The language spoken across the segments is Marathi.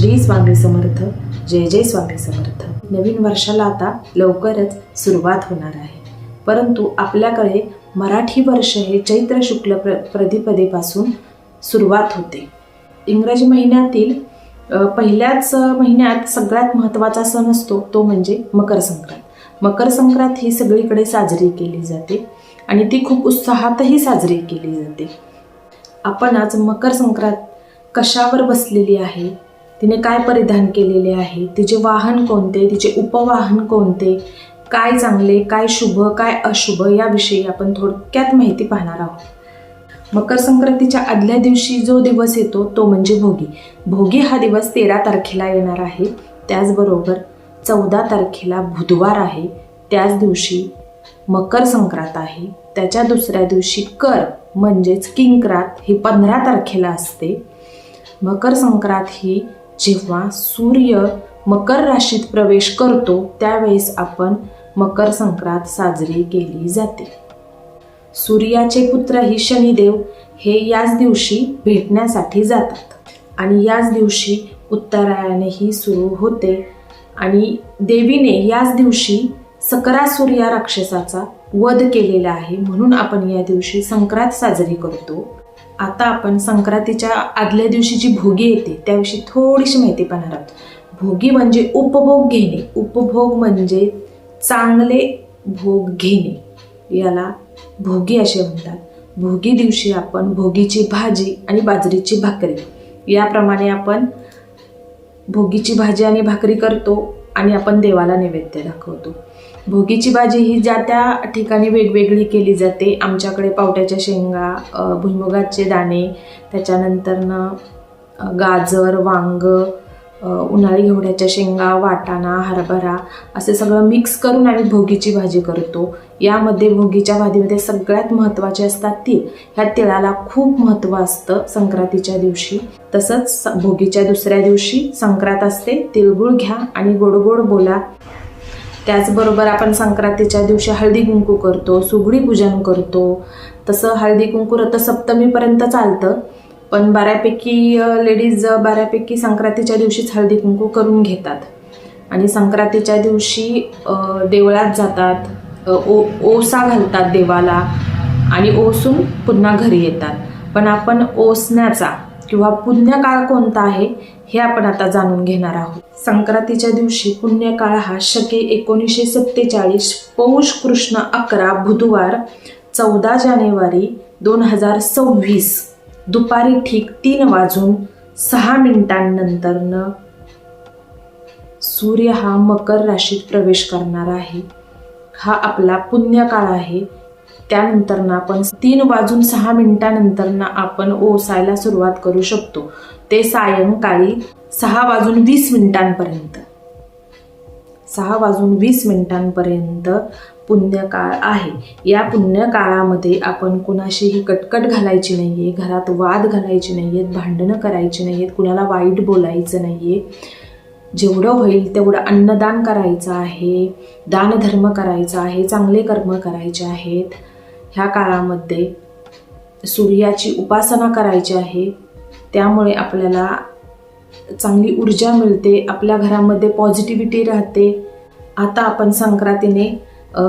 श्री स्वामी समर्थ जय जय स्वामी समर्थ. नवीन वर्षाला आता लवकरच सुरुवात होणार आहे. परंतु आपल्याकडे मराठी वर्ष हे चैत्र शुक्ल प्र प्रतिपदेपासून सुरुवात होते. इंग्रजी महिन्यातील पहिल्याच महिन्यात सगळ्यात महत्त्वाचा सण असतो तो म्हणजे मकर संक्रांत. मकर संक्रांत ही सगळीकडे साजरी केली जाते आणि ती खूप उत्साहातही साजरी केली जाते. आपण आज मकर संक्रांत कशावर बसलेली आहे? तिने काय परिधान केलेले आहे? तिचे वाहन कोणते? तिचे उपवाहन कोणते? काय चांगले काय शुभ काय अशुभ याविषयी आपण थोडक्यात माहिती पाहणार आहोत. मकर संक्रांतीच्या आदल्या दिवशी जो दिवस येतो तो म्हणजे भोगी. भोगी हा दिवस तेरा तारखेला येणार आहे. त्याचबरोबर चौदा तारखेला बुधवार आहे. त्याच दिवशी मकर संक्रांत आहे. त्याच्या दुसऱ्या दिवशी कर म्हणजेच किंक्रात ही पंधरा तारखेला असते. मकर संक्रांत ही जेव्हा सूर्य मकर राशीत प्रवेश करतो त्यावेळेस आपण मकर संक्रांत साजरी केली जाते. सूर्याचे पुत्र ही शनिदेव हे याच दिवशी भेटण्यासाठी जातात आणि याच दिवशी उत्तरायणही सुरू होते आणि देवीने याच दिवशी सकरासूर या राक्षसाचा वध केलेला आहे म्हणून आपण या दिवशी संक्रांत साजरी करतो. आता आपण संक्रांतीच्या आदल्या दिवशी जी भोगी येते त्याविषयी थोडीशी माहिती पाहणार आहोत. भोगी म्हणजे उपभोग घेणे. उपभोग म्हणजे चांगले भोग घेणे. याला भोगी असे म्हणतात. भोगी दिवशी आपण भोगीची भाजी आणि बाजरीची भाकरी. याप्रमाणे आपण भोगीची भाजी आणि भाकरी करतो. आणि आपण देवाला नैवेद्य दाखवतो. भोगीची भाजी ही ज्या त्या ठिकाणी वेगवेगळी केली जाते. आमच्याकडे पावट्याच्या शेंगा भुईमुगाचे दाणे त्याच्यानंतरनं गाजर वांग उन्हाळी घेवड्याच्या शेंगा वाटाणा हरभरा असे सगळं मिक्स करून आम्ही भोगीची भाजी करतो. यामध्ये भोगीच्या भाजीमध्ये सगळ्यात महत्त्वाचे असतात तीळ. ह्या तिळाला खूप महत्त्व असतं संक्रांतीच्या दिवशी. तसंच स- भोगीच्या दुसऱ्या दिवशी संक्रांत असते तिळगुळ घ्या आणि गोड गोड बोला. त्याचबरोबर आपण संक्रांतीच्या दिवशी हळदी कुंकू करतो सुगडी पूजन करतो. तसं हळदी कुंकू रथसप्तमीपर्यंत चालतं. पण बऱ्यापैकी लेडीज बऱ्यापैकी संक्रांतीच्या दिवशीच हळदी कुंकू करून घेतात. आणि संक्रांतीच्या दिवशी देवळात जातात ओ ओसा घालतात देवाला आणि ओसून पुन्हा घरी येतात. पण आपण ओसण्याचा किंवा पुण्यकाळ कोणता आहे हे आपण आता जाणून घेणार आहोत. संक्रांतीच्या दिवशी पुण्यकाळ हा शके एकोणीसशे सत्तेचाळीस पौष कृष्ण अकरा बुधवार चौदा जानेवारी दोन हजार सव्वीस दुपारी ठीक तीन वाजून सहा मिनिटांनंतरनं सूर्य हा मकर राशीत प्रवेश करणार आहे. हा आपला पुण्यकाळ आहे. त्यानंतरनं आपण तीन वाजून सहा मिनिटानंतरनं आपण ओसायला सुरुवात करू शकतो. ते सायंकाळी सहा वाजून वीस मिनिटांपर्यंत. सहा वाजून वीस मिनिटांपर्यंत पुण्यकाळ आहे. या पुण्यकाळामध्ये आपण कुणाशीही कटकट घालायची नाही आहे घरात वाद घालायचे नाही आहेत भांडणं करायची नाही आहेत कुणाला वाईट बोलायचं नाही आहे जेवढं होईल तेवढं अन्नदान करायचं आहे दानधर्म करायचा आहे चांगले कर्म करायचे आहेत. ह्या काळामध्ये सूर्याची उपासना करायची आहे. त्यामुळे आपल्याला चांगली ऊर्जा मिळते आपल्या घरामध्ये पॉझिटिव्हिटी राहते. आता आपण संक्रांतीने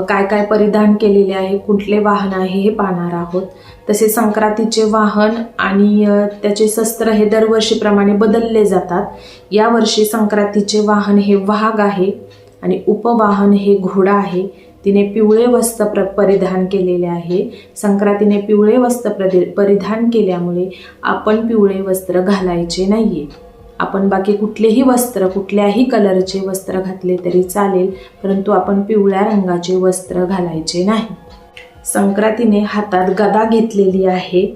काय काय परिधान केलेले आहे कुठले वाहन आहे हे पाहणार आहोत. तसे संक्रांतीचे वाहन आणि त्याचे शस्त्र हे दरवर्षीप्रमाणे बदलले जातात. यावर्षी संक्रांतीचे वाहन हे वाघ आहे आणि उपवाहन हे घोडा आहे. तिने पिवळे वस्त्र प्र परिधान केलेले आहे. संक्रांतीने पिवळे वस्त्र प्रदि परिधान केल्यामुळे आपण पिवळे वस्त्र घालायचे नाही आहे आपण बाकी कुठलेही वस्त्र कुठल्याही कलरचे वस्त्र घातले तरी चालेल परंतु आपण पिवळ्या रंगाचे वस्त्र घालायचे नाही. संक्रांतीने हातात गदा घेतलेली आहे.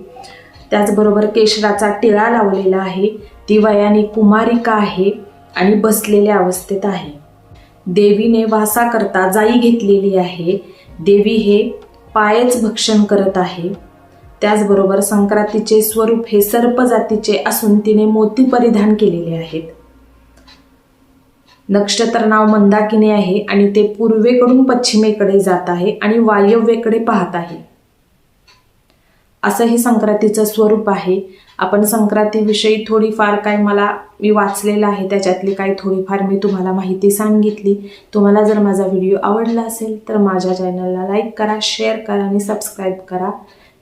त्याचबरोबर केशराचा टिळा लावलेला आहे. ती वयाने कुमारिका आहे आणि बसलेल्या अवस्थेत आहे. देवीने वासा करता जाई घेतलेली आहे. देवी हे पायच भक्षण करत आहे. त्याचबरोबर संक्रांतीचे स्वरूप हे सर्प जातीचे असून तिने मोती परिधान केलेले आहेत. नक्षत्र नाव मंदाकिनी आहे आणि ते पूर्वेकडून पश्चिमेकडे जात आहे आणि वायव्येकडे पाहत आहे. असं हे संक्रांतीचं स्वरूप आहे. आपण संक्रांतीविषयी थोडीफार काय मला मी वाचलेलं आहे त्याच्यातली काही थोडीफार मी तुम्हाला माहिती सांगितली. तुम्हाला जर माझा व्हिडिओ आवडला असेल तर माझ्या चॅनलला लाईक करा शेअर करा आणि सबस्क्राईब करा.